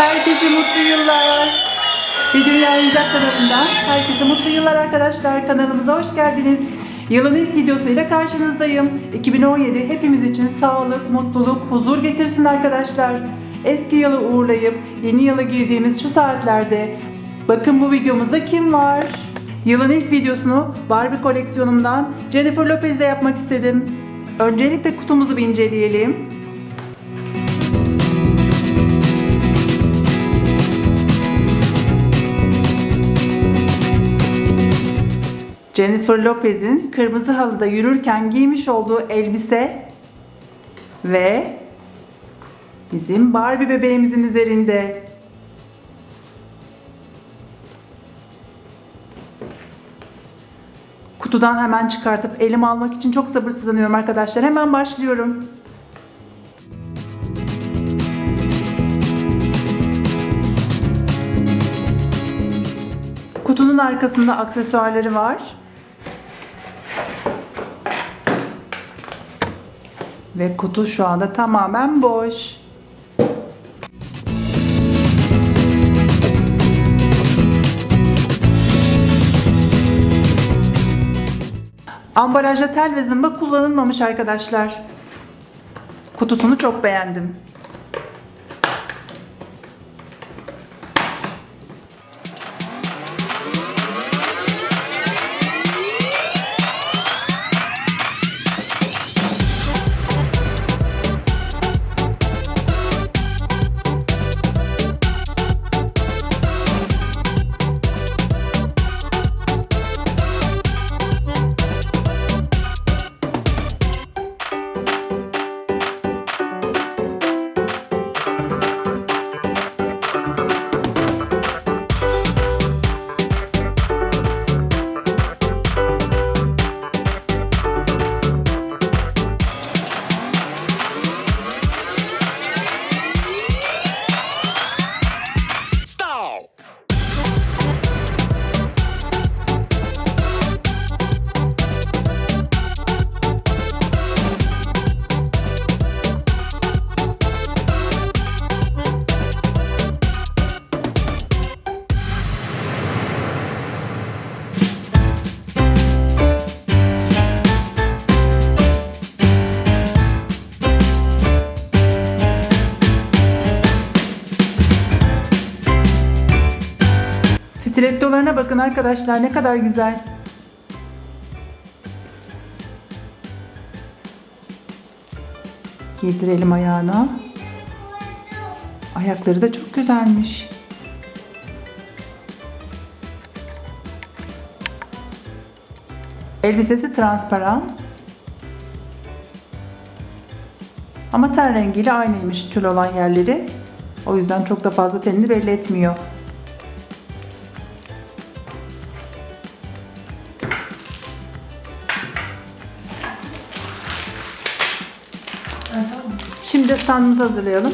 Herkese mutlu yıllar. Bir Dünya Oyuncak kanalından herkese mutlu yıllar arkadaşlar. Kanalımıza hoş geldiniz. Yılın ilk videosuyla karşınızdayım. 2017 hepimiz için sağlık, mutluluk, huzur getirsin arkadaşlar. Eski yılı uğurlayıp yeni yıla girdiğimiz şu saatlerde bakın bu videomuzda kim var? Yılın ilk videosunu Barbie koleksiyonumdan Jennifer Lopez'le yapmak istedim. Öncelikle kutumuzu bir inceleyelim. Jennifer Lopez'in kırmızı halıda yürürken giymiş olduğu elbise ve bizim Barbie bebeğimizin üzerinde. Kutudan hemen çıkartıp elime almak için çok sabırsızlanıyorum arkadaşlar. Hemen başlıyorum. Kutunun arkasında aksesuarları var. Ve kutu şu anda tamamen boş. Ambalajda tel ve zımba kullanılmamış arkadaşlar. Kutusunu çok beğendim. Stilettolarına bakın arkadaşlar ne kadar güzel. Giydirelim ayağına. Ayakları da çok güzelmiş. Elbisesi transparan. Ama ten rengiyle aynıymış tül olan yerleri. O yüzden çok da fazla tenini belli etmiyor. Şimdi standımızı hazırlayalım.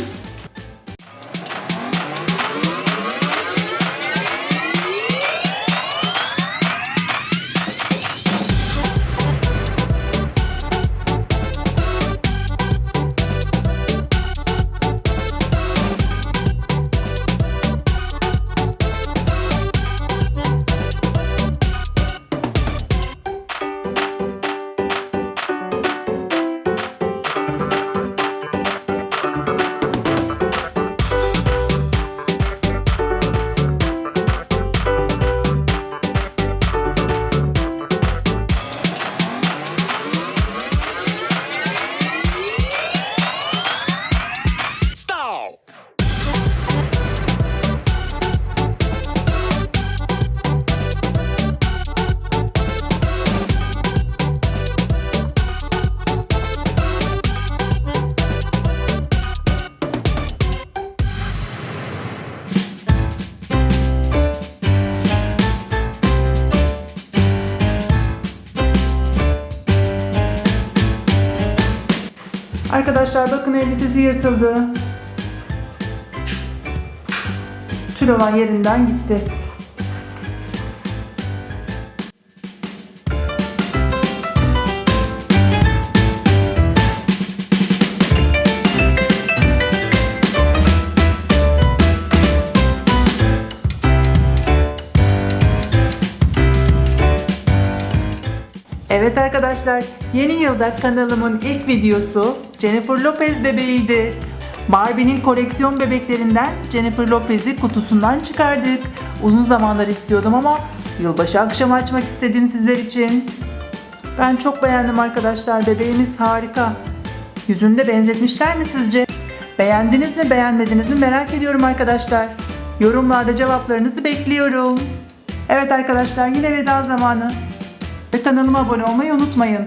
Arkadaşlar bakın elbisesi yırtıldı. Tül olan yerinden gitti. Evet arkadaşlar, yeni yılda kanalımın ilk videosu Jennifer Lopez bebeğiydi. Barbie'nin koleksiyon bebeklerinden Jennifer Lopez'i kutusundan çıkardık. Uzun zamandır istiyordum ama yılbaşı akşamı açmak istedim sizler için. Ben çok beğendim arkadaşlar. Bebeğimiz harika. Yüzünde benzetmişler mi sizce? Beğendiniz mi beğenmediniz mi merak ediyorum arkadaşlar. Yorumlarda cevaplarınızı bekliyorum. Evet arkadaşlar yine veda zamanı. Ve kanalıma abone olmayı unutmayın.